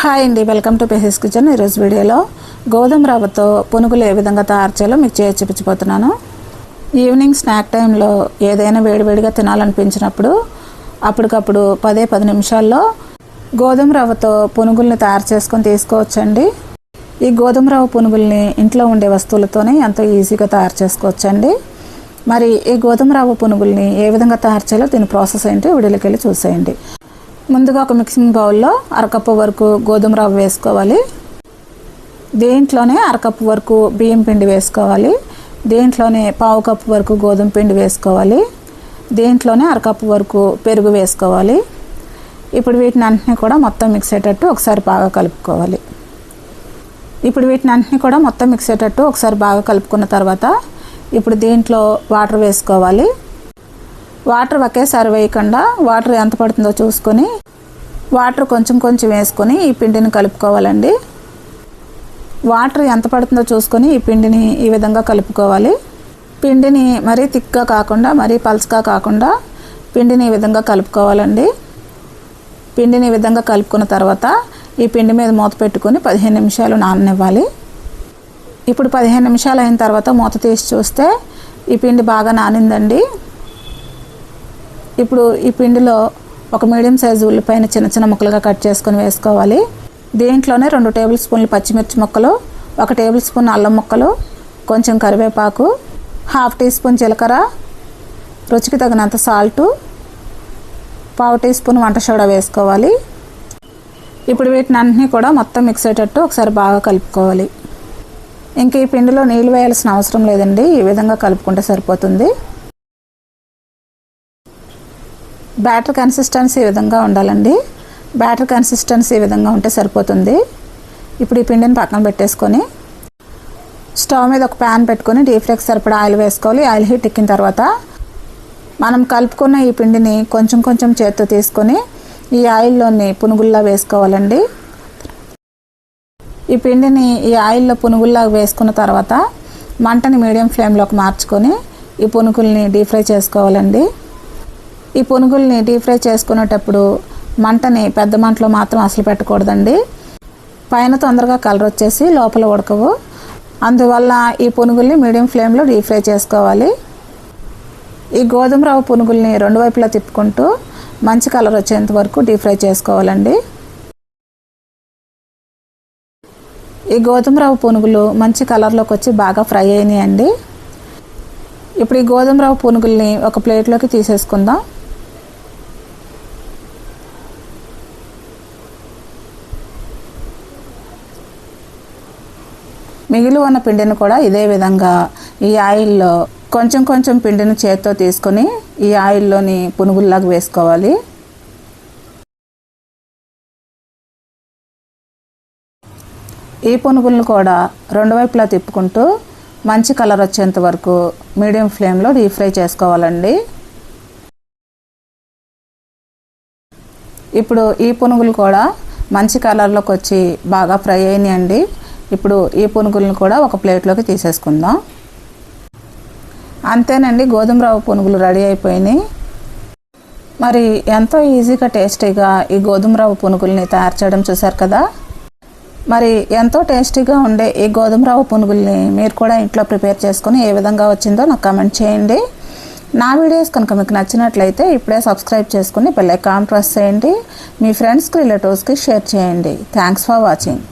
Hi అండి welcome to పెహెస్ kitchen ఈరోజు వీడియోలో గోధుమ రవ్వతో పునుగులు ఏ విధంగా తయారు చేయాలో మీకు చేసి చూపించబోతున్నాను. ఈవినింగ్ స్నాక్ టైంలో ఏదైనా వేడివేడిగా తినాలనిపించినప్పుడు అప్పటికప్పుడు పదే పది నిమిషాల్లో గోధుమ రవ్వతో పునుగుల్ని తయారు చేసుకొని తీసుకోవచ్చండి. ఈ గోధుమ రవ్వ పునుగుల్ని ఇంట్లో ఉండే వస్తువులతోనే ఎంతో ఈజీగా తయారు చేసుకోవచ్చండి. మరి ఈ గోధుమ రవ్వ పునుగుల్ని ఏ విధంగా తయారు చేయాలో దీని ప్రాసెస్ ఏంటో వీడియోకి వెళ్ళి చూసేయండి. ముందుగా ఒక మిక్సింగ్ బౌల్లో అరకప్పు వరకు గోధుమ రవ్వ వేసుకోవాలి. దేంట్లోనే అరకప్పు వరకు బియ్యం పిండి వేసుకోవాలి. దేంట్లోనే పావు కప్పు వరకు గోధుమ పిండి వేసుకోవాలి. దేంట్లోనే అరకప్పు వరకు పెరుగు వేసుకోవాలి. ఇప్పుడు వీటిని అన్నింటినీ కూడా మొత్తం మిక్స్ అయ్యేటట్టు ఒకసారి బాగా కలుపుకోవాలి. ఇప్పుడు వీటిని అన్నింటినీ కూడా మొత్తం మిక్స్ అయ్యేటట్టు ఒకసారి బాగా కలుపుకున్న తర్వాత ఇప్పుడు దీంట్లో వాటర్ వేసుకోవాలి. వాటర్ ఒకేసారి వేయకుండా వాటర్ ఎంత పడుతుందో చూసుకొని వాటర్ కొంచెం కొంచెం వేసుకొని ఈ పిండిని కలుపుకోవాలండి. వాటర్ ఎంత పడుతుందో చూసుకొని ఈ పిండిని ఈ విధంగా కలుపుకోవాలి. పిండిని మరీ థిక్గా కాకుండా మరీ పల్చగా కాకుండా పిండిని ఈ విధంగా కలుపుకోవాలండి. పిండిని ఈ విధంగా కలుపుకున్న తర్వాత ఈ పిండి మీద మూత పెట్టుకొని పదిహేను నిమిషాలు నాననివ్వాలి. ఇప్పుడు పదిహేను నిమిషాలు అయిన తర్వాత మూత తీసి చూస్తే ఈ పిండి బాగా నానిందండి. ఇప్పుడు ఈ పిండిలో ఒక మీడియం సైజు ఉల్లిపాయను చిన్న చిన్న ముక్కలుగా కట్ చేసుకొని వేసుకోవాలి. దీంట్లోనే రెండు టేబుల్ స్పూన్లు పచ్చిమిర్చి ముక్కలు ఒక టేబుల్ స్పూన్ అల్లం ముక్కలు కొంచెం కరివేపాకు హాఫ్ టీ స్పూన్ జీలకర్ర రుచికి తగినంత సాల్టు పావు టీ స్పూన్ వంట సోడా వేసుకోవాలి. ఇప్పుడు వీటిని అన్నీ కూడా మొత్తం మిక్స్ అయ్యేటట్టు ఒకసారి బాగా కలుపుకోవాలి. ఇంక ఈ పిండిలో నీళ్ళు వేయాల్సిన అవసరం లేదండి. ఈ విధంగా కలుపుకుంటే సరిపోతుంది. బ్యాటర్ కన్సిస్టెన్సీ ఈ విధంగా ఉండాలండి? బ్యాటర్ కన్సిస్టెన్సీ ఈ విధంగా ఉంటే సరిపోతుంది? ఇప్పుడు ఈ పిండిని పక్కన పెట్టేసుకొని స్టవ్ మీద ఒక ప్యాన్ పెట్టుకొని డీప్ ఫ్రైకి సరిపడా ఆయిల్ వేసుకోవాలి. ఆయిల్ హీట్ ఎక్కిన తర్వాత మనం కలుపుకున్న ఈ పిండిని కొంచెం కొంచెం చేత్తో తీసుకొని ఈ ఆయిల్లోని పునుగుల్లా వేసుకోవాలండి. ఈ పిండిని ఈ ఆయిల్లో పునుగుల్లా వేసుకున్న తర్వాత మంటని మీడియం ఫ్లేమ్లోకి మార్చుకొని ఈ పునుగుల్ని డీప్ ఫ్రై చేసుకోవాలండి. ఈ పునుగుల్ని డీప్ ఫ్రై చేసుకునేటప్పుడు మంటని పెద్ద మంటలో మాత్రం అసలు పెట్టకూడదండి. పైన తొందరగా కలర్ వచ్చేసి లోపల ఉడకవు. అందువల్ల ఈ పునుగుల్ని మీడియం ఫ్లేమ్లో డీప్ ఫ్రై చేసుకోవాలి. ఈ గోధుమ రవ్వ పునుగుల్ని రెండు వైపులా తిప్పుకుంటూ మంచి కలర్ వచ్చేంత వరకు డీప్ ఫ్రై చేసుకోవాలండి. ఈ గోధుమ రవ్వ పునుగులు మంచి కలర్లోకి వచ్చి బాగా ఫ్రై అయినాయండి. ఇప్పుడు ఈ గోధుమ రవ్వ పునుగుల్ని ఒక ప్లేట్లోకి తీసేసుకుందాం. మిగిలి ఉన్న పిండిని కూడా ఇదే విధంగా ఈ ఆయిల్లో కొంచెం కొంచెం పిండిని చేత్తో తీసుకొని ఈ ఆయిల్లోని పునుగుల్లాగా వేసుకోవాలి. ఈ పునుగులను కూడా రెండు వైపులా తిప్పుకుంటూ మంచి కలర్ వచ్చేంత వరకు మీడియం ఫ్లేమ్లో డీప్ ఫ్రై చేసుకోవాలండి. ఇప్పుడు ఈ పునుగులు కూడా మంచి కలర్లోకి వచ్చి బాగా ఫ్రై అయినాయండి. ఇప్పుడు ఈ పునుగులను కూడా ఒక ప్లేట్లోకి తీసేసుకుందాం. అంతేనండి గోధుమ రవ్వ పునుగులు రెడీ అయిపోయినాయి. మరి ఎంతో ఈజీగా టేస్టీగా ఈ గోధుమ రవ్వ పునుగుల్ని తయారు చేయడం చూశారు కదా? మరి ఎంతో టేస్టీగా ఉండే ఈ గోధుమ రవ్వ పునుగుల్ని మీరు కూడా ఇంట్లో ప్రిపేర్ చేసుకుని ఏ విధంగా వచ్చిందో నాకు కమెంట్ చేయండి. నా వీడియోస్ కనుక మీకు నచ్చినట్లయితే ఇప్పుడే సబ్స్క్రైబ్ చేసుకుని బెల్ ఐకాన్ ప్రెస్ చేయండి. మీ ఫ్రెండ్స్కి రిలేటివ్స్కి షేర్ చేయండి. Thanks for watching.